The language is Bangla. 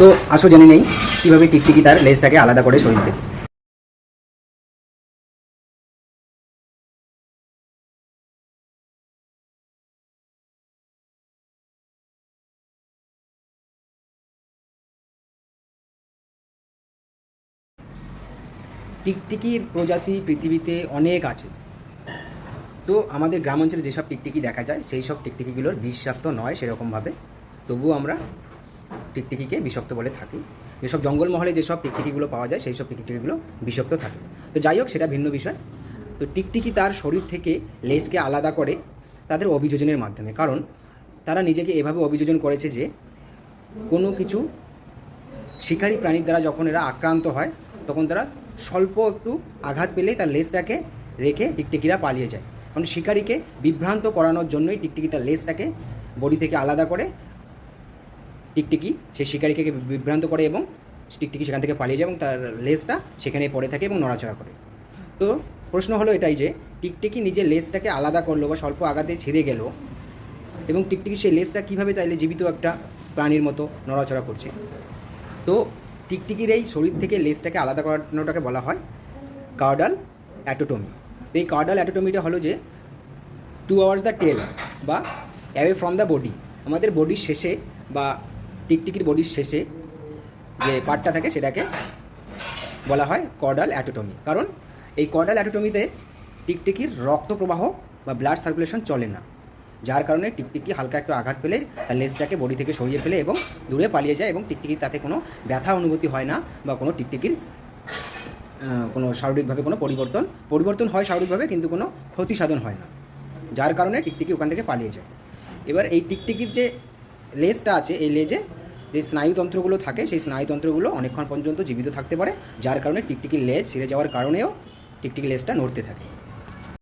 তো আসো জেনে নেই কীভাবে টিকটিকি তার লেজটাকে আলাদা করে শরীর থেকে টিকটিকির প্রজাতি পৃথিবীতে অনেক আছে। তো আমাদের গ্রাম অঞ্চলে যেসব টিকটিকি দেখা যায়, সেই সব টিকটিকিগুলোর বিষাক্ত নয় সেরকমভাবে। তবুও আমরা টিকটিকিকে বিষাক্ত বলে থাকি। যেসব জঙ্গলমহলে যেসব টিকটিকিগুলো পাওয়া যায় সেই সব টিকটিকিগুলো বিষাক্ত থাকে। তো যাই হোক, সেটা ভিন্ন বিষয়। তো টিকটিকি তার শরীর থেকে লেজকে আলাদা করে তাদের অভিযোজনের মাধ্যমে। কারণ তারা নিজেকে এভাবে অভিযোজন করেছে যে, কোনো কিছু শিকারী প্রাণীর দ্বারা যখন এরা আক্রান্ত হয়, তখন তারা স্বল্প একটু আঘাত পেলেই তার লেজটাকে রেখে টিকটিকিরা পালিয়ে যায়। কারণ শিকারীকে বিভ্রান্ত করানোর জন্যই টিকটিকি তার লেজটাকে বডি থেকে আলাদা করে টিকটিকি সেই শিকারীকে বিভ্রান্ত করে এবং টিকটিকি সেখান থেকে পালিয়ে যায় এবং তার লেজটা সেখানে পড়ে থাকে এবং নড়াচড়া করে। তো প্রশ্ন হলো এটাই যে, টিকটিকি নিজের লেজটাকে আলাদা করল বা স্বল্প আঘাতে ছিঁড়ে গেল এবং টিকটিকি সেই লেজটা কীভাবে তাইলে জীবিত একটা প্রাণীর মতো নড়াচড়া করছে? তো টিকটিকির এই শরীর থেকে লেজটাকে আলাদা করানোটাকে বলা হয় কার্ডাল অ্যাটোটমি। তো এই কার্ডাল অ্যাটোটমিটা হলো যে টু আওয়ার্স দ্য টেল বা অ্যাওয়ে ফ্রম দ্য বডি আমাদের বডির শেষে বা টিকটিকির বডির শেষে যে পার্টটা থাকে সেটাকে বলা হয় কর্ডাল অ্যাটোটমি কারণ এই কর্ডাল অ্যাটোটমিতে টিকটিকির রক্ত প্রবাহ বা ব্লাড সার্কুলেশন চলে না। যার কারণে টিকটিকি হালকা একটু আঘাত পেলে তার লেজটাকে বডি থেকে সরিয়ে ফেলে এবং দূরে পালিয়ে যায় এবং টিকটিকির তাতে কোনো ব্যথা অনুভূতি হয় না বা কোনো টিকটিকির কোনো শারীরিকভাবে কোনো পরিবর্তন পরিবর্তন হয় শারীরিকভাবে কিন্তু কোনো ক্ষতি সাধন হয় না। যার কারণে টিকটিকি ওখান থেকে পালিয়ে যায়। এবার এই টিকটিকির যে লেজটা আছে এই লেজে, যে স্নায়ুতন্ত্রগুলো থাকে, সেই স্নায়ুতন্ত্রগুলো অনেকক্ষণ পর্যন্ত জীবিত থাকতে পারে, যার কারণে টিকটিকির লেজ ছিঁড়ে যাওয়ার কারণেও টিকটিকি লেজটা নড়তে থাকে।